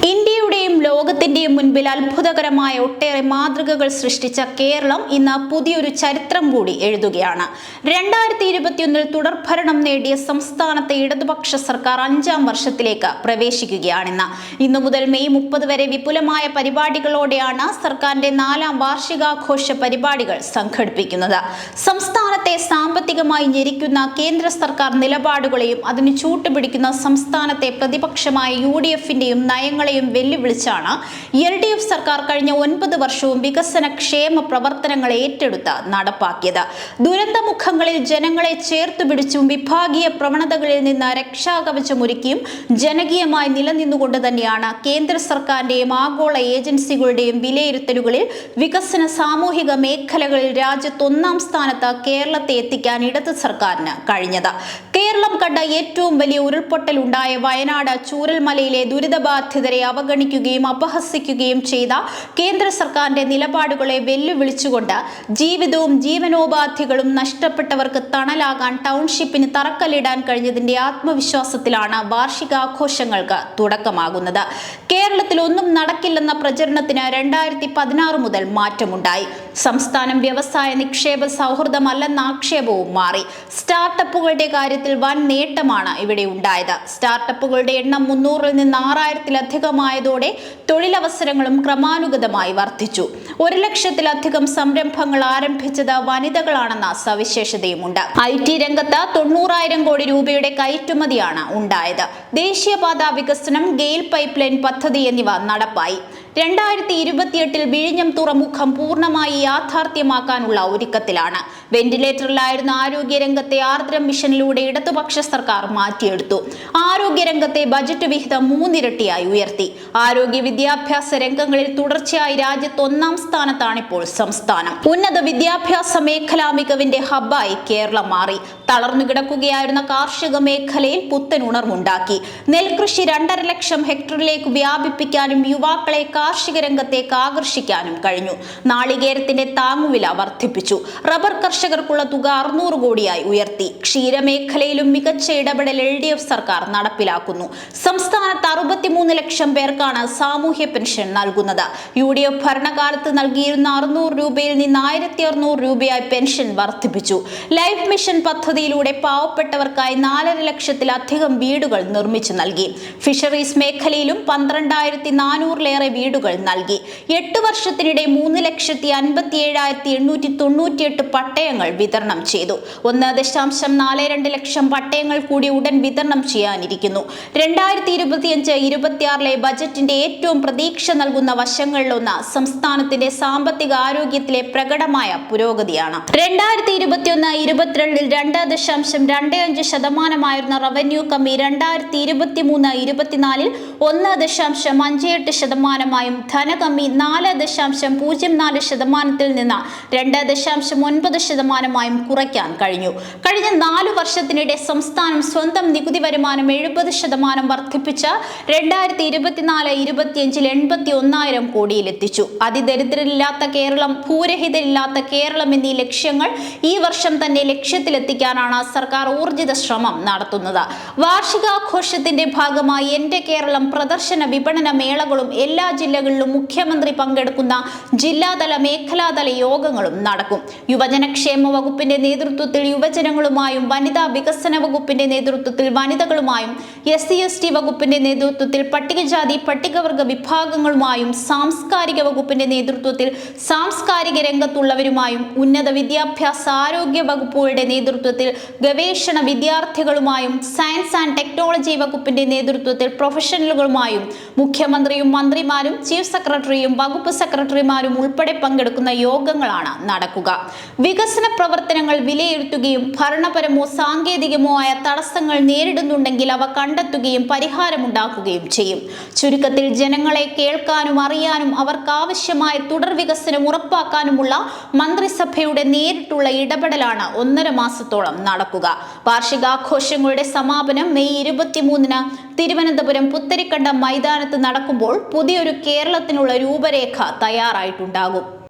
ഇന്ത്യയുടെയും ലോകത്തിന്റെയും മുൻപിൽ അത്ഭുതകരമായ ഒട്ടേറെ മാതൃകകൾ സൃഷ്ടിച്ച കേരളം ഇന്ന് പുതിയൊരു ചരിത്രം കൂടി എഴുതുകയാണ്. രണ്ടായിരത്തി ഇരുപത്തിയൊന്നിൽ തുടർഭരണം നേടിയ സംസ്ഥാനത്തെ ഇടതുപക്ഷ സർക്കാർ അഞ്ചാം വർഷത്തിലേക്ക് പ്രവേശിക്കുകയാണിന്ന് ഇന്നു. മുതൽ മെയ് മുപ്പത് വരെ വിപുലമായ പരിപാടികളോടെയാണ് സർക്കാരിന്റെ നാലാം വാർഷികാഘോഷ പരിപാടികൾ സംഘടിപ്പിക്കുന്നത്. സംസ്ഥാനത്തെ സാമ്പത്തികമായി ഞെരിക്കുന്ന കേന്ദ്ര സർക്കാർ നിലപാടുകളെയും അതിന് ചൂട്ടുപിടിക്കുന്ന സംസ്ഥാനത്തെ പ്രതിപക്ഷമായ യു ഡി എഫിന്റെയും നയങ്ങളെയും വെല്ലുവിളിച്ചാണ് എൽ ഡി എഫ് സർക്കാർ കഴിഞ്ഞ ഒൻപത് വർഷവും വികസന ക്ഷേമ പ്രവർത്തനങ്ങൾ ഏറ്റെടുത്ത് നടപ്പാക്കിയത്. ദുരന്തമുഖങ്ങളിൽ ജനങ്ങളെ ചേർത്തു പിടിച്ചും വിഭാഗീയ പ്രവണതകളിൽ നിന്ന് രക്ഷാകവചമൊരുക്കിയും ജനകീയമായി നിലനിന്നുകൊണ്ട് തന്നെയാണ് കേന്ദ്ര സർക്കാരിന്റെയും ആഗോള ഏജൻസികളുടെയും വിലയിരുത്തലുകളിൽ വികസന സാമൂഹിക മേഖലകളിൽ രാജ്യത്ത് ഒന്നാം സ്ഥാനത്ത് കേരളത്തെ എത്തിക്കാൻ ഇടത് സർക്കാരിന് കഴിഞ്ഞത്. കേരളം കണ്ട ഏറ്റവും വലിയ ഉരുൾപൊട്ടൽ ഉണ്ടായ വയനാട് ചൂരൽമലയിലെ ദുരിതബാധിതരെ അവഗണിക്കുകയും അപഹസിക്കുകയും ചെയ്ത കേന്ദ്ര സർക്കാരിന്റെ നിലപാടുകളെ വെല്ലുവിളിച്ചുകൊണ്ട് ജീവിതവും ജീവനോപാധികളും നഷ്ടപ്പെട്ടവർക്ക് തണലാകാൻ ടൗൺഷിപ്പിന് തറക്കല്ലിടാൻ കഴിഞ്ഞതിന്റെ ആത്മവിശ്വാസത്തിലാണ് വാർഷികാഘോഷങ്ങൾക്ക് തുടക്കമാകുന്നത്. കേരളത്തിൽ ഒന്നും നടക്കില്ലെന്ന പ്രചരണത്തിന് രണ്ടായിരത്തി പതിനാറ് മുതൽ മാറ്റമുണ്ടായി. സംസ്ഥാനം വ്യവസായ നിക്ഷേപ സൗഹൃദമല്ലെന്ന ആക്ഷേപവും മാറി. സ്റ്റാർട്ടപ്പുകളുടെ കാര്യത്തിൽ വൻ നേട്ടമാണ് ഇവിടെ ഉണ്ടായത്. സ്റ്റാർട്ടപ്പുകളുടെ എണ്ണം മുന്നൂറിൽ നിന്ന് ആറായിരത്തിലധികമായതോടെ തൊഴിലവസരങ്ങളും ക്രമാനുഗതമായി വർദ്ധിച്ചു. ഒരു ലക്ഷത്തിലധികം സംരംഭങ്ങൾ ആരംഭിച്ചത് വനിതകളാണെന്ന സവിശേഷതയുമുണ്ട്. ഐ ടി രംഗത്ത് തൊണ്ണൂറായിരം കോടി രൂപയുടെ കയറ്റുമതിയാണ് ഉണ്ടായത്. ദേശീയപാത വികസനം ഗെയിൽ പൈപ്പ് ലൈൻ പദ്ധതി എന്നിവ നടപ്പായി. രണ്ടായിരത്തി ഇരുപത്തിയെട്ടിൽ വിഴിഞ്ഞം തുറമുഖം പൂർണമായി യാഥാർത്ഥ്യമാക്കാനുള്ള ഒരുക്കത്തിലാണ്. വെന്റിലേറ്ററിലായിരുന്ന ആരോഗ്യരംഗത്തെ ആർദ്ര മിഷനിലൂടെ ഇടതുപക്ഷ സർക്കാർ മാറ്റിയെടുത്തു. ആരോഗ്യരംഗത്തെ ബജറ്റ് വിഹിതം മൂന്നിരട്ടിയായി ഉയർത്തി. ആരോഗ്യ വിദ്യാഭ്യാസ രംഗങ്ങളിൽ തുടർച്ചയായി രാജ്യത്ത് ഒന്നാം സ്ഥാനത്താണിപ്പോൾ സംസ്ഥാനം. ഉന്നത വിദ്യാഭ്യാസ മേഖലാ മികവിന്റെ ഹബ്ബായി കേരളം മാറി. തളർന്നു കിടക്കുകയായിരുന്ന കാർഷിക മേഖലയിൽ പുത്തൻ ഉണർവുണ്ടാക്കി നെൽകൃഷി രണ്ടര ലക്ഷം ഹെക്ടറിലേക്ക് വ്യാപിപ്പിക്കാനും യുവാക്കളെ കാർഷിക രംഗത്തേക്ക് ആകർഷിക്കാനും കഴിഞ്ഞു. നാളികേരത്തിന്റെ താങ്ങുവില വർദ്ധിപ്പിച്ചു. റബ്ബർ കർഷകർക്കുള്ള തുക അറുന്നൂറ് കോടിയായി ഉയർത്തി. ക്ഷീരമേഖലയിലും മികച്ച ഇടപെടൽ എൽ ഡി എഫ് സർക്കാർ നടപ്പിലാക്കുന്നു. സംസ്ഥാനത്ത് അറുപത്തിമൂന്ന് ലക്ഷം പേർക്കാണ് സാമൂഹ്യ പെൻഷൻ നൽകുന്നത്. യു ഡി എഫ് ഭരണകാലത്ത് നൽകിയിരുന്ന അറുന്നൂറ് രൂപയിൽ നിന്ന് ആയിരത്തി അറുന്നൂറ് രൂപയായി പെൻഷൻ വർദ്ധിപ്പിച്ചു. ലൈഫ് മിഷൻ പദ്ധതിയിലൂടെ പാവപ്പെട്ടവർക്കായി നാലര ലക്ഷത്തിലധികം വീടുകൾ നിർമ്മിച്ചു നൽകി. ഫിഷറീസ് മേഖലയിലും പന്ത്രണ്ടായിരത്തി നാനൂറിലേറെ വീടുകൾ നൽകി. എട്ട് വർഷത്തിനിടെ മൂന്ന് ലക്ഷത്തി അൻപത്തി ഏഴായിരത്തി എണ്ണൂറ്റി തൊണ്ണൂറ്റിയെട്ട് പട്ടയങ്ങൾ വിതരണം ചെയ്തു. ഒന്ന് ദശാംശം നാല് രണ്ട് ലക്ഷം പട്ടയങ്ങൾ കൂടി ഉടൻ വിതരണം ചെയ്യാനിരിക്കുന്നു. രണ്ടായിരത്തി ഇരുപത്തിയഞ്ച് ഇരുപത്തിയാറിലെ ബജറ്റിന്റെ ഏറ്റവും പ്രതീക്ഷ നൽകുന്ന വശങ്ങളിലൊന്ന് സംസ്ഥാനത്തിന്റെ സാമ്പത്തിക ആരോഗ്യത്തിലെ പ്രകടമായ പുരോഗതിയാണ്. രണ്ടായിരത്തി ഇരുപത്തിയൊന്ന് ഇരുപത്തിരണ്ടിൽ രണ്ട് ദശാംശം രണ്ട് അഞ്ച് ശതമാനമായിരുന്ന റവന്യൂ കമ്മി രണ്ടായിരത്തി ഇരുപത്തി മൂന്ന് ഇരുപത്തിനാലിൽ ഒന്ന് ദശാംശം അഞ്ച് എട്ട് ശതമാനമായും ധനകമ്മി നാല് ദശാംശം പൂജ്യം നാല് ശതമാനത്തിൽ നിന്ന് രണ്ട് ദശാംശം ഒൻപത് ശതമാനമായും കുറയ്ക്കാൻ കഴിഞ്ഞു. കഴിഞ്ഞ നാല് വർഷത്തിനിടെ സംസ്ഥാനം സ്വന്തം നികുതി വരുമാനം എഴുപത് ശതമാനം വർദ്ധിപ്പിച്ച രണ്ടായിരത്തി ഇരുപത്തിനാല് ഇരുപത്തിയഞ്ചിൽ എൺപത്തി ഒന്നായിരം കോടിയിലെത്തിച്ചു. അതിദരിദ്രരില്ലാത്ത കേരളം ഭൂരഹിതരില്ലാത്ത കേരളം എന്നീ ലക്ഷ്യങ്ങൾ ഈ വർഷം തന്നെ ലക്ഷ്യത്തിലെത്തിക്കാനാണ് സർക്കാർ ഊർജിത ശ്രമം നടത്തുന്നത്. വാർഷികാഘോഷത്തിന്റെ ഭാഗമായി എന്റെ കേരളം പ്രദർശന വിപണന മേളകളും എല്ലാ ജില്ലകളിലും മുഖ്യമന്ത്രി പങ്കെടുക്കുന്ന ജില്ലാതല മേഖലാതല യോഗങ്ങളും നടക്കും. യുവജനക്ഷേമ വകുപ്പിന്റെ നേതൃത്വത്തിൽ യുവജനങ്ങളുമായും വനിതാ വികസന വകുപ്പിന്റെ നേതൃത്വത്തിൽ വനിതകളുമായും എസ് സി എസ് ടി വകുപ്പിന്റെ നേതൃത്വത്തിൽ പട്ടികജാതി പട്ടികവർഗ വിഭാഗങ്ങളുമായും സാംസ്കാരിക വകുപ്പിന്റെ നേതൃത്വത്തിൽ സാംസ്കാരിക രംഗത്തുള്ളവരുമായും ഉന്നത വിദ്യാഭ്യാസ ആരോഗ്യ വകുപ്പുകളുടെ നേതൃത്വത്തിൽ ഗവേഷണ വിദ്യാർത്ഥികളുമായും സയൻസ് ആൻഡ് ടെക്നോളജി വകുപ്പിന്റെ നേതൃത്വത്തിൽ പ്രൊഫഷണലുകളുമായും മുഖ്യമന്ത്രിയും മന്ത്രിമാരും ചീഫ് സെക്രട്ടറിയും വകുപ്പ് സെക്രട്ടറിമാരും ഉൾപ്പെടെ പങ്കെടുക്കുന്ന യോഗങ്ങളാണ് നടക്കുക. വികസന പ്രവർത്തനങ്ങൾ വിലയിരുത്തുകയും ഭരണപരമോ സാങ്കേതികമോ ആയ തടസ്സങ്ങൾ നേരിടുന്നുണ്ടെങ്കിൽ അവ കണ്ടെത്തുകയും പരിഹാരമുണ്ടാക്കുകയും ചെയ്യും. ചുരുക്കത്തിൽ ജനങ്ങളെ കേൾക്കാനും അറിയാനും അവർക്കാവശ്യമായ തുടർ വികസനം ഉറപ്പാക്കാനുമുള്ള മന്ത്രിസഭയുടെ നേരിട്ടുള്ള ഇടപെടലാണ് ഒന്നര മാസത്തോളം നടക്കുക. വാർഷികാഘോഷങ്ങളുടെ സമാപനം മെയ് ഇരുപത്തിമൂന്നിന് തിരുവനന്തപുരം പുത്തരിക്കണ്ടം മൈതാനത്ത് നടക്കുമ്പോൾ പുതിയൊരു കേരളത്തിനുള്ള രൂപരേഖ തയ്യാറായിട്ടുണ്ടാകും.